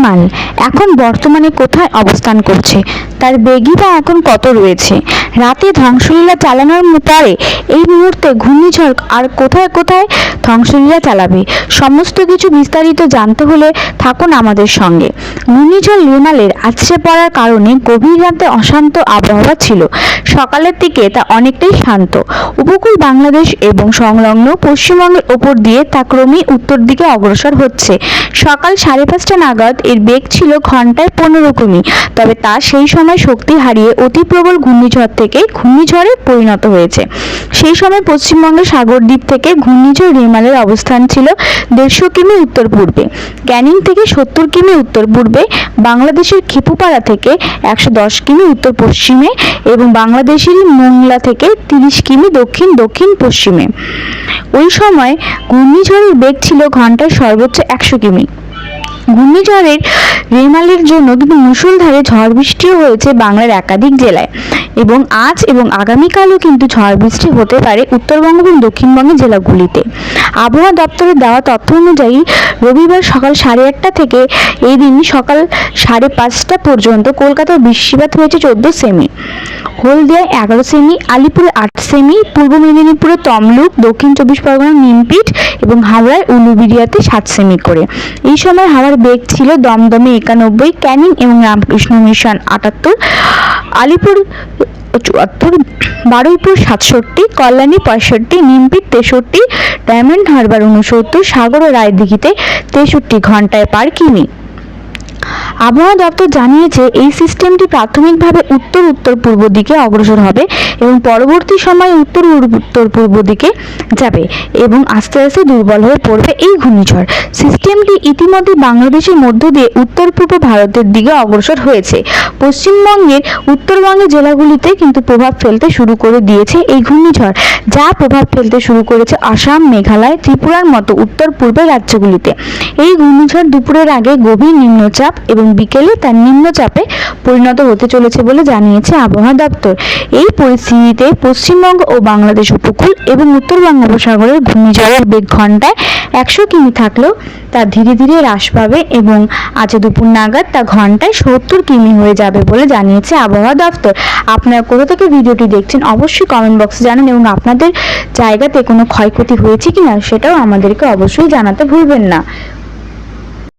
রেমাল এখন বর্তমানে কোথায় অবস্থান করছে? তার বেগই বা এখন কত রয়েছে? রাতে ধ্বংসলীলা চালানোর পরে এই মুহূর্তে ঘূর্ণিঝড় আর কোথায় কোথায় ধ্বংসলীলা চালাবে? সমস্ত কিছু বিস্তারিত জানতে হলে থাকুন আমাদের সঙ্গে। ঘূর্ণিঝড় রেমালের আছড়ে পড়ার কারণে গভীর রাতে অশান্ত আবহাওয়া ছিল। সকালের দিকে তা অনেকটাই শান্ত। উপকূল বাংলাদেশ এবং সংলগ্ন পশ্চিমবঙ্গের ওপর দিয়ে তা ক্রমেই উত্তর দিকে অগ্রসর হচ্ছে। সকাল সাড়ে পাঁচটা নাগাদ এর বেগ ছিল ঘন্টায় পনেরো কিমি। তবে তা সেই সময় শক্তি হারিয়ে অতি প্রবল ঘূর্ণিঝড় থেকে ঘূর্ণিঝড়ে পরিণত হয়েছে। সেই সময় পশ্চিমবঙ্গের সাগরদ্বীপ থেকে ঘূর্ণিঝড় রেমালের অবস্থান ছিল দেড়শো কিমি উত্তর পূর্বে। ক্যানিং থেকে সত্তর কিমি উত্তর পূর্বে, বাংলাদেশের খিপুপাড়া থেকে একশো দশ কিমি উত্তর পশ্চিমে এবং বাংলাদেশের মোংলা থেকে তিরিশ কিমি দক্ষিণ দক্ষিণ পশ্চিমে। ওই সময় ঘূর্ণিঝড়ের বেগ ছিল ঘন্টায় সর্বোচ্চ একশো কিমি। ঘূর্ণিঝড়ের রেমালের জন্য কিন্তু মুষলধারে ঝড় বৃষ্টিও হয়েছে বাংলার একাধিক জেলায়। এবং আজ এবং আগামীকালও কিন্তু ঝড় বৃষ্টি হতে পারে উত্তরবঙ্গ এবং দক্ষিণবঙ্গের জেলাগুলিতে। আবহাওয়া দপ্তরের দেওয়া তথ্য অনুযায়ী রবিবার সকাল সাড়ে আটটা থেকে এই দিন সকাল সাড়ে পাঁচটা পর্যন্ত কলকাতায় বৃষ্টিপাত হয়েছে চোদ্দ সেমি, হলদিয়ায় এগারো সেমি, আলিপুরে আট সেমি, পূর্ব মেদিনীপুরে তমলুক, দক্ষিণ চব্বিশ পরগনার নিমপিট এবং হাওড়ায় উলুবিরিয়াতে সাত সেমি করে। এই সময় হাওয়ার বেগ ছিল দমদমে একানব্বই, ক্যানিং এবং রামকৃষ্ণ মিশন আটাত্তর, আলিপুর চুয়াত্তর, বারুইপুর সাতষট্টি, কল্যাণী পঁয়ষট্টি নিমপিট তেষট্টি, ডায়মন্ড হারবার উনসত্তর সাগর ও রায়দিঘিতে তেষট্টি ঘন্টায় পার কিমি। আবহাওয়া দপ্তর জানিয়েছে, এই সিস্টেমটি প্রাথমিকভাবে উত্তর উত্তর, পূর্ব দিকে অগ্রসর হবে এবং পরবর্তী সময়ে উত্তর উত্তর, পূর্ব দিকে যাবে এবং আস্তে আস্তে দুর্বল হয়ে পড়বে এই ঘূর্ণিঝড়। সিস্টেমটি ইতিমধ্যে বাংলাদেশের মধ্য দিয়ে উত্তর, পূর্ব ভারতের দিকে অগ্রসর হয়েছে। পশ্চিমবঙ্গের উত্তরবঙ্গের জেলাগুলিতে কিন্তু প্রভাব ফেলতে শুরু করে দিয়েছে এই ঘূর্ণিঝড়, যা প্রভাব ফেলতে শুরু করেছে আসাম, মেঘালয়, ত্রিপুরার মতো উত্তর পূর্বের রাজ্যগুলিতে। এই ঘূর্ণিঝড় দুপুরের আগে গভীর নিম্নচাপ এবং বিকেলে তার নিম্নচাপে পরিণত হতে চলেছে বলে জানিয়েছে আবহাওয়া দপ্তর। এই পরিস্থিতিতে পশ্চিমবঙ্গ ও বাংলাদেশ উপকূল এবং উত্তর বঙ্গোপসাগরের ঘূর্ণিঝড়ের বেগ ঘন্টায় একশো কিমি থাকলেও তা ধীরে ধীরে হ্রাস পাবে এবং আজ দুপুর নাগাদ তা ঘন্টায় সত্তর কিমি হয়ে যাবে বলে জানিয়েছে আবহাওয়া দপ্তর। আপনারা কোথা থেকে ভিডিওটি দেখছেন অবশ্যই কমেন্ট বক্সে জানান এবং আপনাদের জায়গাতে কোনো ক্ষয়ক্ষতি হয়েছে কিনা সেটাও আমাদেরকে অবশ্যই জানাতে ভুলবেন না।